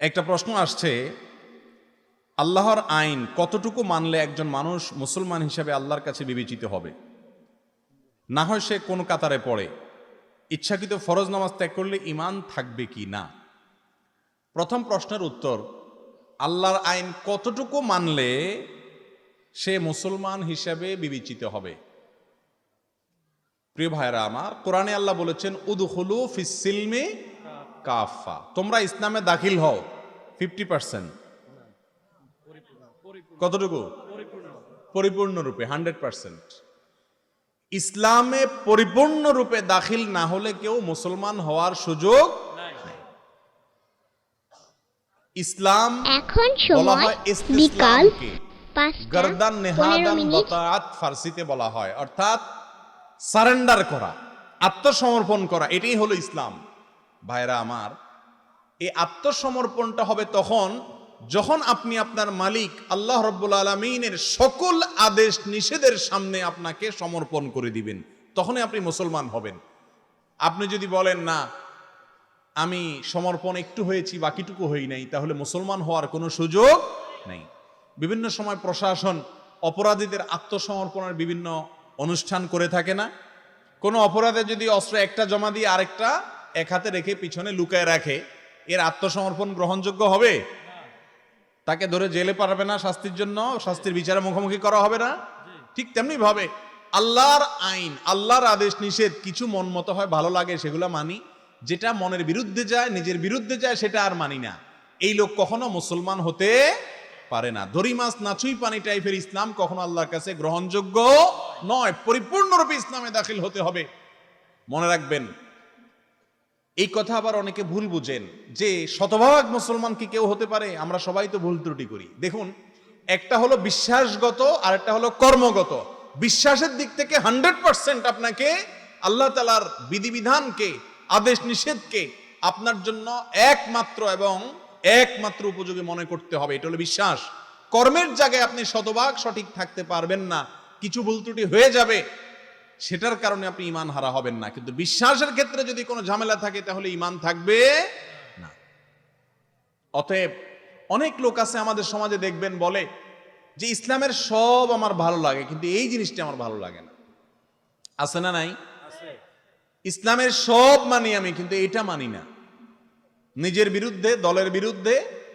একটা প্রশ্ন আসছে, আল্লাহর আইন কতটুকু মানলে একজন মানুষ মুসলমান হিসাবে আল্লাহর কাছে বিবেচিত হবে? না হয় সে কোন কাতারে পড়ে। ইচ্ছাকৃত ফরজ নামাজ ত্যাগ করলে ইমান থাকবে কি না? প্রথম প্রশ্নের উত্তর, আল্লাহর আইন কতটুকু মানলে সে মুসলমান হিসাবে বিবেচিত হবে? প্রিয় ভাইরা আমার, কোরআনে আল্লাহ বলেছেন উদহুলু ফিসিলমে কাফা। তোমরা ইসলামে দাখিল হও। ফিফটি পার্সেন্ট কতটুকু? পরিপূর্ণরূপে হান্ড্রেড পার্সেন্ট ইসলামে পরিপূর্ণরূপে দাখিল না হলে কেউ মুসলমান হওয়ার সুযোগ ইসলাম এখন বলা সময় হয় বিকাল গর্দান নেহাদান বতাআত ফার্সিতে বলা হয়। অর্থাৎ সারেন্ডার করা আত্মসমর্পণ করা এটাই হলো ইসলাম। ভাইরা আমার, এই আত্মসমর্পণটা হবে তখন যখন আপনি আপনার মালিক আল্লাহ রব্বুল আলমিনের সকল আদেশ নিষেধের সামনে আপনাকে সমর্পণ করে দিবেন। তখনই আপনি মুসলমান হবেন। আপনি যদি বলেন, না, আমি সমর্পণ একটু হয়েছি, বাকিটুকু হই নাই, তাহলে মুসলমান হওয়ার কোনো সুযোগ নেই। বিভিন্ন সময় প্রশাসন অপরাধীদের আত্মসমর্পণের বিভিন্ন অনুষ্ঠান করে থাকে না। কোনো অপরাধে যদি অস্ত্র একটা জমা দিয়ে আরেকটা এক হাতে রেখে পিছনে লুকায় রাখে, এর আত্মসমর্পণ গ্রহণযোগ্য হবে? তাকে ধরে জেলে পারবে না শাস্তির জন্য? শাস্তির বিচারে মুখোমুখি করা হবে না? ঠিক তেমনি ভাবে আল্লাহর আইন, আল্লাহর আদেশ নিষেধ কিছু মন মতো হয়, ভালো লাগে, সেগুলো মানি। যেটা মনের বিরুদ্ধে যায়, নিজের বিরুদ্ধে যায়, সেটা আর মানি না। এই লোক কখনো মুসলমান হতে পারে না। দড়ি মাছ নাচুই পানি টাইপের ইসলাম কখনো আল্লাহর কাছে গ্রহণযোগ্য নয়। পরিপূর্ণরূপে ইসলামে দাখিল হতে হবে। মনে রাখবেন এই কথা আবার অনেকে ভুল বুঝেন যে শতভাগ মুসলমান কি কেউ হতে পারে? আমরা সবাই তো ভুল ত্রুটি করি। দেখুন, একটা হলো বিশ্বাসগত আর একটা হলো কর্মগত। বিশ্বাসের দিক থেকে হান্ড্রেড পার্সেন্ট আপনাকে আল্লাহ তালার বিধিবিধানকে, আদেশ নিষেধকে আপনার জন্য একমাত্র এবং একমাত্র উপযোগী মনে করতে হবে। এটা হলো বিশ্বাস। কর্মের জায়গায় আপনি শতভাগ সঠিক থাকতে পারবেন না। কিছু ভুল ত্রুটি হয়ে যাবে সেটার কারণে আপনি ইমান হারা হবেন না। কিন্তু বিশ্বাসের ক্ষেত্রে যদি কোনো ঝামেলা থাকে তাহলে ইমান থাকবে না। অতএব অনেক লোক আছে আমাদের সমাজে দেখবেন বলে যে ইসলামের সব আমার ভালো লাগে কিন্তু এই জিনিসটা আমার ভালো লাগে না। আছে না নাই? ইসলামের সব মানি আমি কিন্তু এটা মানি না। নিজের বিরুদ্ধে দলের বিরুদ্ধে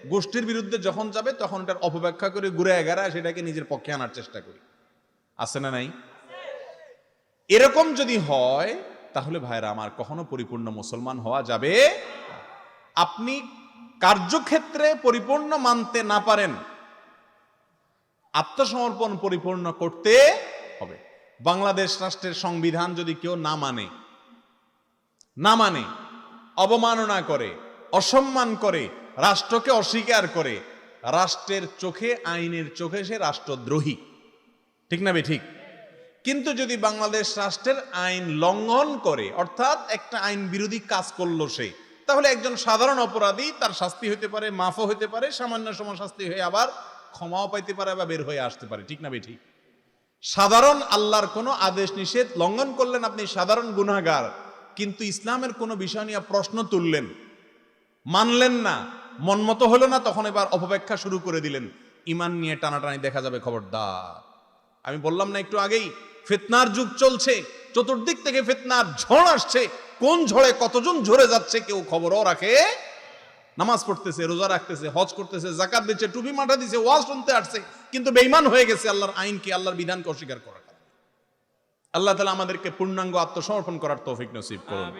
গোষ্ঠীর বিরুদ্ধে যখন যাবে তখন এটার অপব্যাখ্যা করে ঘুরে এগারা সেটাকে নিজের পক্ষে আনার চেষ্টা করি। আছে না নাই? এরকম যদি হয়, তাহলে ভাইরা আমার কখনো পরিপূর্ণ মুসলমান হওয়া যাবে আপনি কার্যক্ষেত্রে পরিপূর্ণ মানতে না পারেন, আত্মসমর্পণ পরিপূর্ণ করতে হবে। বাংলাদেশ রাষ্ট্রের সংবিধান যদি কেউ না মানে না মানে অবমাননা করে, অসম্মান করে, রাষ্ট্রকে অস্বীকার করে, রাষ্ট্রের চোখে, আইনের চোখে সে রাষ্ট্রদ্রোহী। ঠিক না বে ঠিক? কিন্তু যদি বাংলাদেশ রাষ্ট্রের আইন লঙ্ঘন করে, অর্থাৎ একটা আইন বিরোধী কাজ করল সে, তাহলে একজন সাধারণ অপরাধী তার শাস্তি হতে পারে, মাফও হতে পারে, সামান্য সময় শাস্তি হয়ে আবার ক্ষমাও পাইতে পারে বা বের হয়ে আসতে পারে, ঠিক না বে ঠিক? সাধারণ আল্লাহর কোনো আদেশ নিষেধ লঙ্ঘন করলেন আপনি সাধারণ গুনাহগার, কিন্তু ইসলামের কোনো বিষয় নিয়ে প্রশ্ন তুললেন, মানলেন না, মন মতো হলো না, তখন এবার অপব্যাখ্যা শুরু করে দিলেন, ইমান নিয়ে টানাটানি দেখা যাবে, খবরদার। আমি বললাম না একটু আগেই ফিতনার যুগ চলছে, চতুর্দিক থেকে ফিতনার ঝড় আসছে। কোন ঝড়ে কতজন ঝরে যাচ্ছে কেউ খবরও রাখে? নামাজ পড়তেছে, রোজা রাখতেছে, হজ করতেছে জাকাত দিচ্ছে, টুপি মাঠা দিছে, ওয়াজ শুনতে আসছে, কিন্তু বেইমান হয়ে গেছে আল্লাহর আইনকে আল্লাহর বিধানকে অস্বীকার করার। আল্লাহ তালা আমাদেরকে পূর্ণাঙ্গ আত্মসমর্পণ করার তৌফিক নসিব করুন।